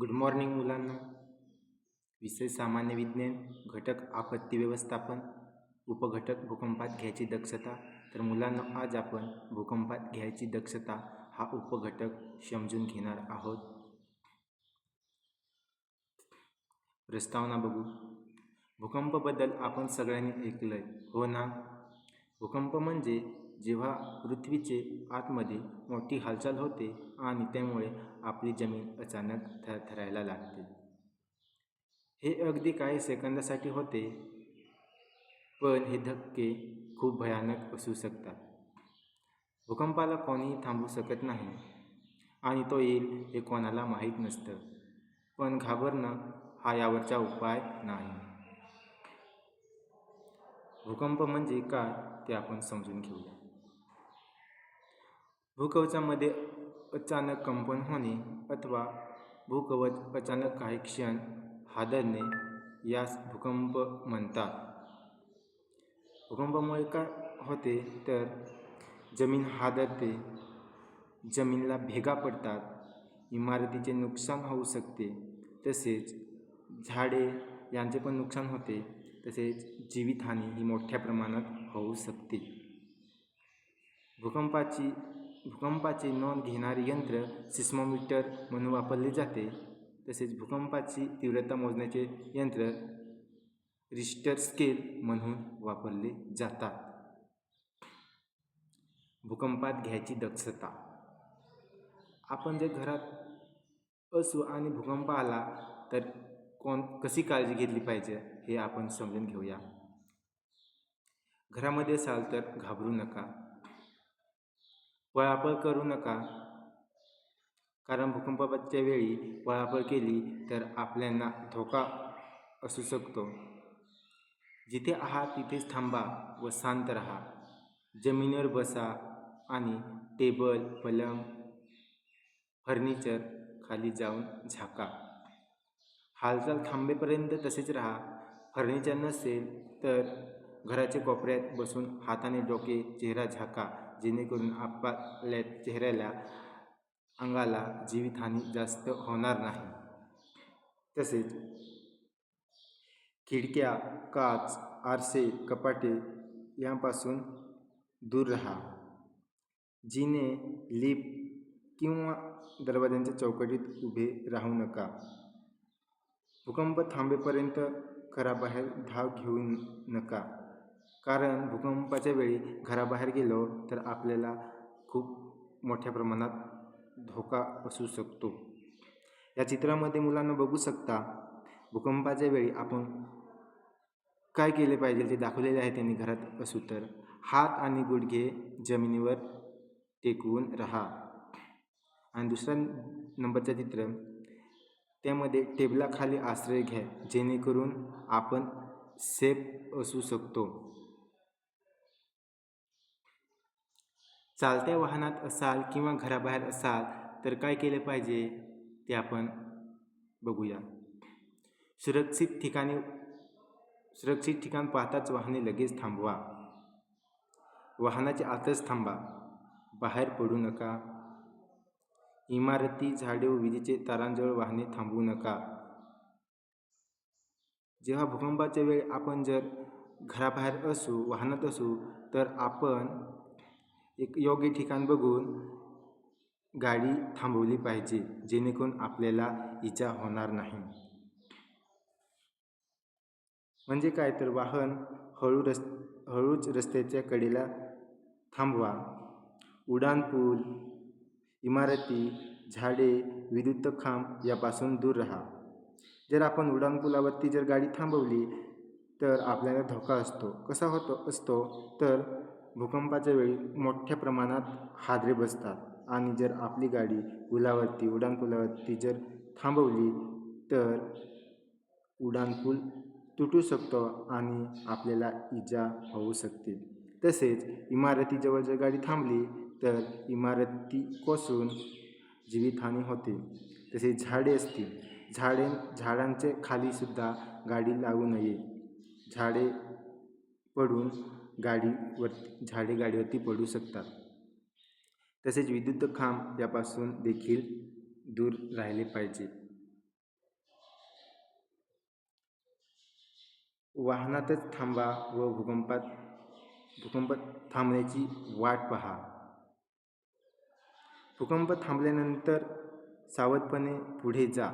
Good morning मुलांना. विषय सामान्य विज्ञान घटक आपत्ती व्यवस्थापन उपघटक भूकंपात घ्यायची दक्षता. तर मुलांना आज आपण भूकंपात घ्यायची दक्षता हा उपघटक समजून घेणार आहोत. प्रस्तावना बघू. भूकंपबद्दल आपण सगळ्यांनी ऐकलंय हो ना? भूकंप म्हणजे जेव्हा पृथ्वीचे आतमध्ये मोठी हालचाल होते आणि त्यामुळे आपली जमीन अचानक थरथरायला लागते. हे अगदी काही सेकंदासाठी होते पण हे धक्के खूप भयानक असू शकतात. भूकंपाला कोणीही थांबू शकत नाही आणि तो येईल हे कोणाला माहीत नसतं पण घाबरणं हा यावरचा उपाय नाही. भूकंप म्हणजे काय ते आपण समजून घेऊया. भूकवचामध्ये अचानक कंपन होणे अथवा भूकवच अचानक काही क्षण हादरणे यास भूकंप म्हणतात. भूकंपामुळे काय होते? तर जमीन हादरते जमीनला भेगा पडतात इमारतीचे नुकसान होऊ शकते तसेच झाडे यांचे पण नुकसान होते तसेच जीवितहानी ही मोठ्या प्रमाणात होऊ शकते. भूकंपाची भूकंपाची नोंद घेणारे यंत्र सिस्मोमीटर म्हणून वापरले जाते. तसेच भूकंपाची तीव्रता मोजण्याचे यंत्र रिस्टर स्केल म्हणून वापरले जातात. भूकंपात घ्यायची दक्षता. आपण जर घरात असू आणि भूकंप आला तर कोण कशी काळजी घेतली पाहिजे हे आपण समजून घेऊया. घरामध्ये असाल तर घाबरू नका. पळापळ करू नका. कारण भूकंपाच्या वेळी पळापळ केली तर आपल्यांना धोका असू शकतो. जिथे आहात तिथेच थांबा व शांत राहा. जमिनीवर बसा आणि टेबल पलंग फर्निचर खाली जाऊन झाका. हालचाल थांबेपर्यंत तसेच राहा. फर्निचर नसेल तर घराच्या कोपऱ्यात बसून हाताने डोके चेहरा झाका. जेणेकरून आपल्या चेहऱ्याला अंगाला जीवितहानी जास्त होणार नाही. तसेच खिडक्या काच आरसे कपाटे यांपासून दूर राहा. जिने लिप किंवा दरवाज्यांच्या चौकटीत उभे राहू नका. भूकंप थांबेपर्यंत घराबाहेर धाव घेऊ नका. कारण भूकंपाच्या वेळी घराबाहेर गेलो तर आपल्याला खूप मोठ्या प्रमाणात धोका असू शकतो. या चित्रामध्ये मुलांना बघू शकता भूकंपाच्या वेळी आपण काय केले पाहिजे ते दाखवलेले आहे त्यांनी घरात असू तर. हात आणि गुडघे जमिनीवर टेकवून राहा. आणि दुसरा नंबरचं चित्र त्यामध्ये टेबलाखाली आश्रय घ्या जेणेकरून आपण सेफ असू शकतो. चालत्या वाहनात असाल किंवा घराबाहेर असाल तर काय केले पाहिजे ते आपण बघूया. सुरक्षित ठिकाणी सुरक्षित ठिकाण पाहताच वाहने लगेच थांबवा. वाहनाच्या आतच थांबा. बाहेर पडू नका. इमारती झाडे व विजेचे तारांजवळ वाहने थांबवू नका. जेव्हा भूकंपाच्या वेळी आपण जर घराबाहेर असू वाहनात असू तर आपण एक योग्य ठिकाण बघून गाडी थांबवली पाहिजे जेणेकरून आपल्याला इजा होणार नाही. म्हणजे काय तर वाहन हळू रस् हळूच रस्त्याच्या कडेला थांबवा. उड्डाणपूल इमारती झाडे विद्युत खांब यापासून दूर राहा. जर आपण उड्डाणपुलावरती जर गाडी थांबवली तर आपल्याला धोका असतो. कसा होतो असतो तर भूकंपाच्या वेळी मोठ्या प्रमाणात हादरे बसतात. आणि जर आपली गाडी पुलावरती उड्डाणपुलावरती जर थांबवली तर उड्डाणपूल तुटू शकतो आणि आपल्याला इजा होऊ शकते. तसेच इमारतीजवळ जर गाडी थांबली तर इमारती कोसळून जीवितहानी होते. तसेच झाडे असतील. झाडे झाडांचे खालीसुद्धा गाडी लागू नये. झाडे पडून गाडीवर झाडे गाडीवरती पडू शकतात. तसेच विद्युत खांब यापासून देखील दूर राहिले पाहिजे. वाहनातच थांबा व भूकंपात भूकंप थांबण्याची वाट पहा. भूकंप थांबल्यानंतर सावधपणे पुढे जा.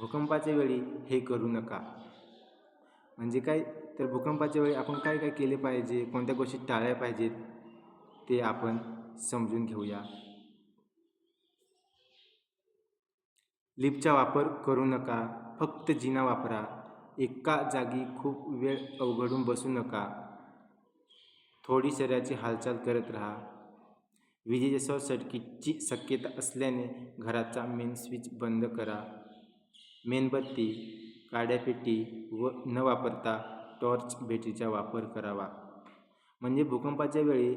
भूकंपाच्या वेळी हे करू नका. म्हणजे काय तर भूकंपाच्या वेळी आपण काय काय केले पाहिजे कोणत्या गोष्टी टाळल्या पाहिजेत ते आपण समजून घेऊया. लिफ्टचा वापर करू नका फक्त जिना वापरा. एका जागी खूप वेळ अवघडून बसू नका. थोडी शरीराची हालचाल करत राहा. विजेच्या शॉर्ट सर्किटची शक्यता असल्याने घराचा मेन स्विच बंद करा. मेणबत्ती काड्यापेटी व न वापरता टॉर्च भेटीचा वापर करावा. म्हणजे भूकंपाच्या वेळी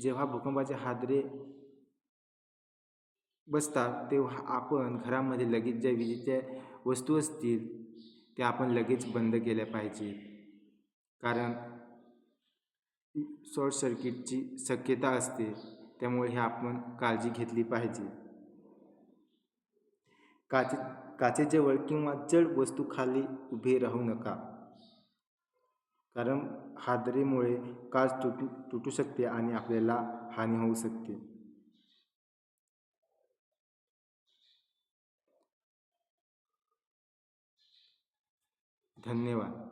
जेव्हा भूकंपाचे हादरे बसतात तेव्हा आपण घरामध्ये लगेच ज्या विजेच्या वस्तू असतील त्या आपण लगेच बंद केल्या पाहिजे. कारण शॉर्ट सर्किटची शक्यता असते त्यामुळे हे आपण काळजी घेतली पाहिजे. काचे काचेजवळ किंवा जड वस्तू खाली उभे राहू नका. कारण हादरेमुळे काच तुटू तुटू शकते आणि आपल्याला हानी होऊ शकते. धन्यवाद.